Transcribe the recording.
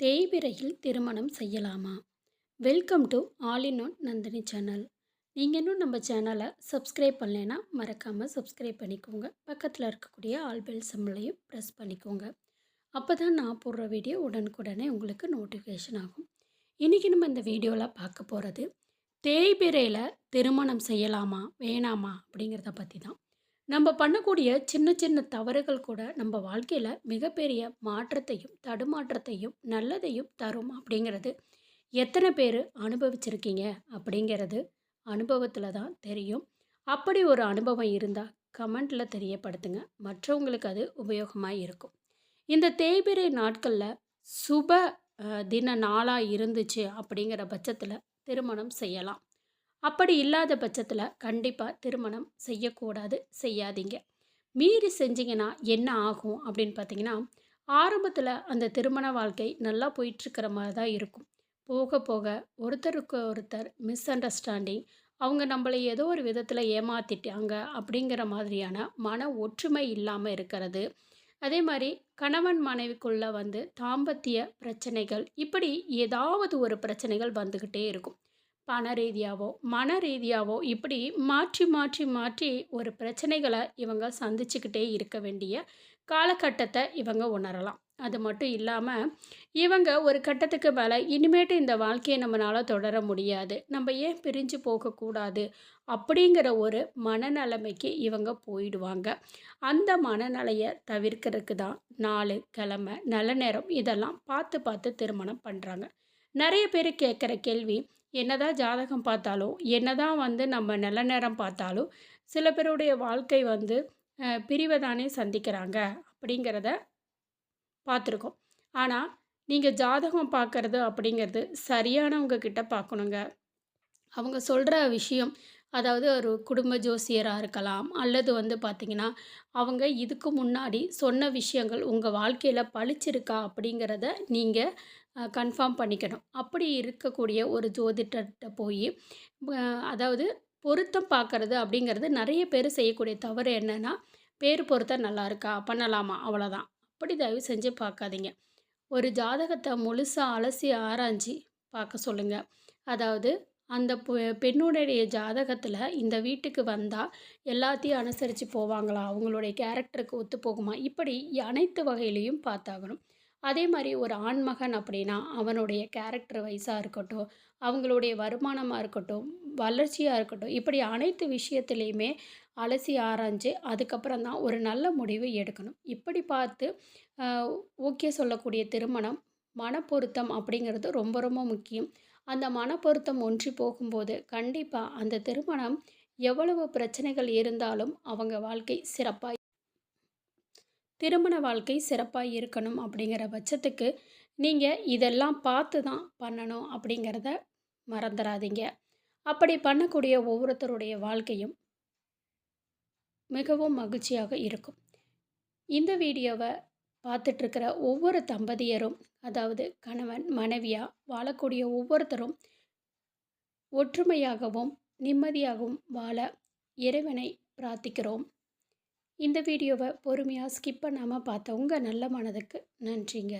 தேய்பிறையில் திருமணம் செய்யலாமா? Welcome to all in one Nandini channel நீங்கள் இன்னும் நம்ம சேனலை சப்ஸ்கிரைப் பண்ணலைன்னா மறக்காமல் சப்ஸ்கிரைப் பண்ணிக்கோங்க. பக்கத்தில் இருக்கக்கூடிய ஆல் பெல் சிம்பிளையும் ப்ரெஸ் பண்ணிக்கோங்க. அப்போ தான் நான் போடுற வீடியோ உடனுக்குடனே உங்களுக்கு நோட்டிஃபிகேஷன் ஆகும். இன்றைக்கி நம்ம இந்த வீடியோவில் பார்க்க போகிறது தேய்பிறையில் திருமணம் செய்யலாமா வேணாமா அப்படிங்கிறத பற்றி தான் நம்ம பண்ணக்கூடிய சின்ன சின்ன தவறுகள் கூட நம்ம வாழ்க்கையில் மிகப்பெரிய மாற்றத்தையும் தடுமாற்றத்தையும் நல்லதையும் தரும் அப்படிங்கிறது எத்தனை பேர் அனுபவிச்சிருக்கீங்க அப்படிங்கிறது அனுபவத்தில் தான் தெரியும். அப்படி ஒரு அனுபவம் இருந்தால் கமெண்டில் தெரியப்படுத்துங்க. மற்றவங்களுக்கு அது உபயோகமாக இருக்கும். இந்த தேய்பிரை நாட்களில் சுப தின நாளாக இருந்துச்சு அப்படிங்கிற பட்சத்தில் திருமணம் செய்யலாம். அப்படி இல்லாத பட்சத்தில் கண்டிப்பாக திருமணம் செய்யக்கூடாது செய்யாதீங்க. மீறி செஞ்சீங்கன்னா என்ன ஆகும் அப்படின்னு பார்த்தீங்கன்னா ஆரம்பத்தில் அந்த திருமண வாழ்க்கை நல்லா போயிட்டுருக்கிற மாதிரி தான் இருக்கும். போக போக ஒருத்தருக்கு ஒருத்தர் மிஸ் அண்டர்ஸ்டாண்டிங் அவங்க நம்மளை ஏதோ ஒரு விதத்தில் ஏமாத்திட்டாங்க அப்படிங்கிற மாதிரியான மன ஒற்றுமை இல்லாமல் இருக்கிறது. அதே மாதிரி கணவன் மனைவிக்குள்ளே வந்து தாம்பத்திய பிரச்சனைகள் இப்படி ஏதாவது ஒரு பிரச்சனைகள் வந்துக்கிட்டே இருக்கும். பண ரீதியாவோ மன ரீதியாவோ இப்படி மாற்றி மாற்றி மாற்றி ஒரு பிரச்சனைகளை இவங்க சந்திச்சுக்கிட்டே இருக்க வேண்டிய காலகட்டத்தை இவங்க உணரலாம். அது மட்டும் இல்லாமல் இவங்க ஒரு கட்டத்துக்கு மேலே இனிமேட்டு இந்த வாழ்க்கையை நம்மளால் தொடர முடியாது. நம்ம ஏன் பிரிஞ்சு போகக்கூடாது? அப்படிங்கிற ஒரு மனநிலைமைக்கு இவங்க போயிடுவாங்க. அந்த மனநிலையை தவிர்க்கிறதுக்கு தான் நாலு கிழமை நல்ல நேரம் இதெல்லாம் பார்த்து பார்த்து திருமணம் பண்ணுறாங்க நிறைய பேர் கேட்குற கேள்வி என்னதான் ஜாதகம் பார்த்தாலும் என்னதான் வந்து நம்ம நல்ல நேரம் பார்த்தாலும் சில பேருடைய வாழ்க்கை வந்து பிரிவை தானே சந்திக்கிறாங்க அப்படிங்கிறத பார்த்துருக்கோம். ஆனால் நீங்கள் ஜாதகம் பார்க்குறது அப்படிங்கிறது சரியானவங்க கிட்ட பார்க்கணுங்க. அவங்க சொல்கிற விஷயம் அதாவது ஒரு குடும்ப ஜோசியராக இருக்கலாம் அல்லது வந்து பார்த்திங்கன்னா அவங்க இதுக்கு முன்னாடி சொன்ன விஷயங்கள் உங்கள் வாழ்க்கையில் பளிச்சிருக்கா அப்படிங்கிறத நீங்கள் கன்ஃபார்ம் பண்ணிக்கணும். அப்படி இருக்கக்கூடிய ஒரு ஜோதிடர்கிட்ட போய் அதாவது பொருத்தம் பார்க்கறது அப்படிங்கிறது நிறைய பேர் செய்யக்கூடிய தவறு என்னென்னா பேர் பொருத்தம் நல்லா இருக்கா பண்ணலாமா அவ்வளோதான் அப்படி தயவு செஞ்சு பார்க்காதீங்க ஒரு ஜாதகத்தை முழுசாக அலசி ஆராய்ஞ்சி பார்க்க சொல்லுங்கள் அதாவது அந்த பெண்ணுடைய ஜாதகத்தில் இந்த வீட்டுக்கு வந்தால் எல்லாத்தையும் அனுசரித்து போவாங்களா? அவங்களுடைய கேரக்டருக்கு ஒத்து போகுமா? இப்படி அனைத்து வகையிலையும் பார்த்தாகணும். அதே மாதிரி ஒரு ஆண்மகன் அப்படின்னா அவனுடைய கேரக்டர் வைஸாக இருக்கட்டும் அவங்களுடைய வருமானமாக இருக்கட்டும் வளர்ச்சியாக இருக்கட்டும் இப்படி அனைத்து விஷயத்துலேயுமே அலசி ஆராய்ஞ்சு அதுக்கப்புறம் தான் ஒரு நல்ல முடிவு எடுக்கணும். இப்படி பார்த்து ஓகே சொல்லக்கூடிய திருமணம் மனப்பொருத்தம் அப்படிங்கிறது ரொம்ப ரொம்ப முக்கியம். அந்த மனப்பொருத்தம் ஒன்றி போகும்போது கண்டிப்பாக அந்த திருமணம் எவ்வளவு பிரச்சனைகள் இருந்தாலும் அவங்க வாழ்க்கை சிறப்பாக திருமண வாழ்க்கை சிறப்பாக இருக்கணும் அப்படிங்கிற பட்சத்துக்கு நீங்கள் இதெல்லாம் பார்த்து தான் பண்ணணும் அப்படிங்கிறத மறந்துடாதீங்க அப்படி பண்ணக்கூடிய ஒவ்வொருத்தருடைய வாழ்க்கையும் மிகவும் மகிழ்ச்சியாக இருக்கும். இந்த வீடியோவை பார்த்துட்ருக்கிற ஒவ்வொரு தம்பதியரும் அதாவது கணவன் மனைவியாக வாழக்கூடிய ஒவ்வொருத்தரும் ஒற்றுமையாகவும் நிம்மதியாகவும் வாழ இறைவனை பிரார்த்திக்கிறோம். இந்த வீடியோவை பொறுமையாக ஸ்கிப் பண்ணாமல் பார்த்த உங்கள் நல்ல மனதுக்கு நன்றிங்க.